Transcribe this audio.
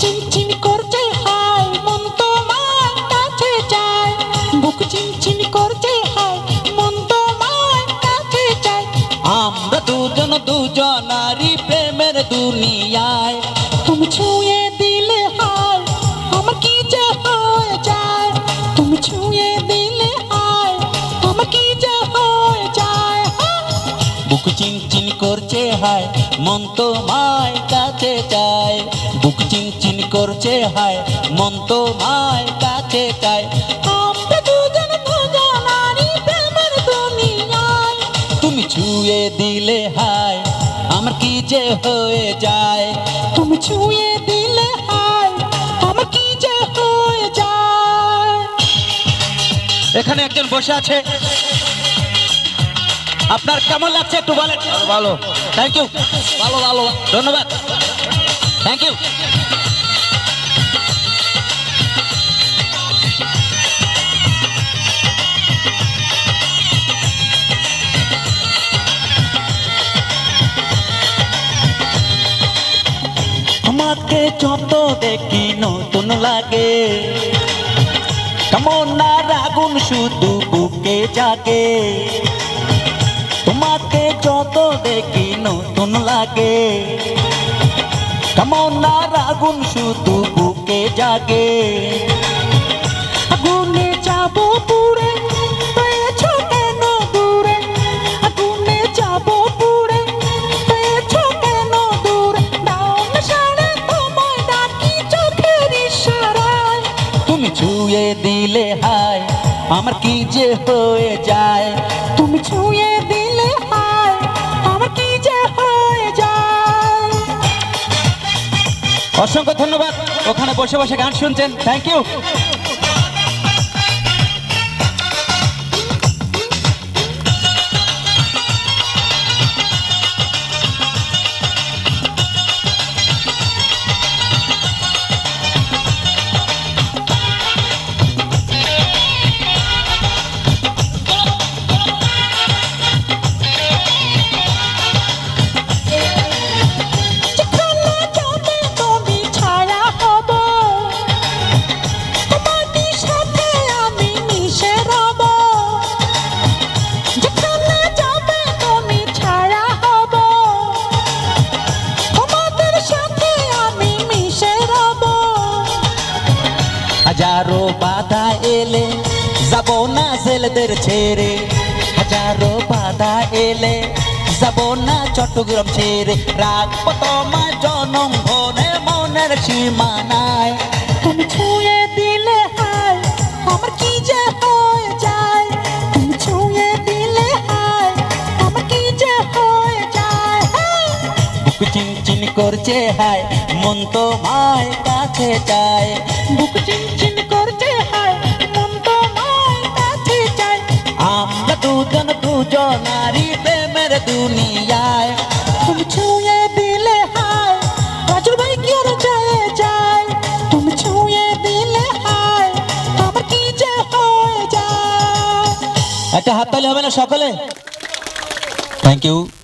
চিনচিন করছে হায় মন তোমার কাছে যায় বুক চিনচিন করছে হায় মন তোমার কাছে যায় আমরা দুজন দুজন নারী প্রেমের দুনিয়ায়। তুমি ছুঁয়ে দিলে হায় আমার কি যে হয়ে যায়? তুমি ছুঁয়ে দিলে হায় আমার কি যে হয়ে যায়? বুক চিনচিন করছে হায় মন তোমায় কাছে যায় বুক চিনচিন করছে হায় মন তো মায় কাছে চায়। তুমি ছুঁয়ে দিলে হায় আমার কি যে হয়ে যায়? তুমি ছুঁয়ে দিলে হায় আমার কি যে হয়ে যায়? এখানে একজন বসে আছে। আপনার কেমন লাগছে একটু বলেন। ভালো থ্যাংক ইউ ভালো ভালো। ধন্যবাদ। থ্যাংক ইউ তোমাকে যত দেখি নতুন লাগে। কেমন না আগুন শুধু বুকে জাগে। তোমাকে যত দেখি নতুন লাগে। কেমন না আগুন শুধু বুকে জাগে। দিলে হায়, আমার কি যে হয়ে যায়? তুমি ছুঁয়ে দিলে হায়, আমার কি যে হয়ে যায়? অসংখ্য ধন্যবাদ, ওখানে বসে বসে গান শুনছেন। থ্যাংক ইউ হাজারো বাধা এলে যাব না ছেলেদের ছেড়ে। হাজারো বাধা এলে যাব না চট্টগ্রাম ছেড়ে। রাখব তোমার জনম ভরে মনের সীমানায়। তুমি ছুঁয়ে করছে হায়, মন তো মায় কাছে চায়। বুক চিনচিন করছে হায়, মন তো মায়ের কাছে চায়। আমরা দুজন দুজনারি প্রেমের দুনিয়ায়। তুমি ছুঁয়ে দিলে হায় রাজুর ভাই কি আর যায় যায় তুমি ছুঁয়ে দিলে হায়, আমার কি যে হয়ে যায়? একটা হাততালি হবে না সকলে? Thank you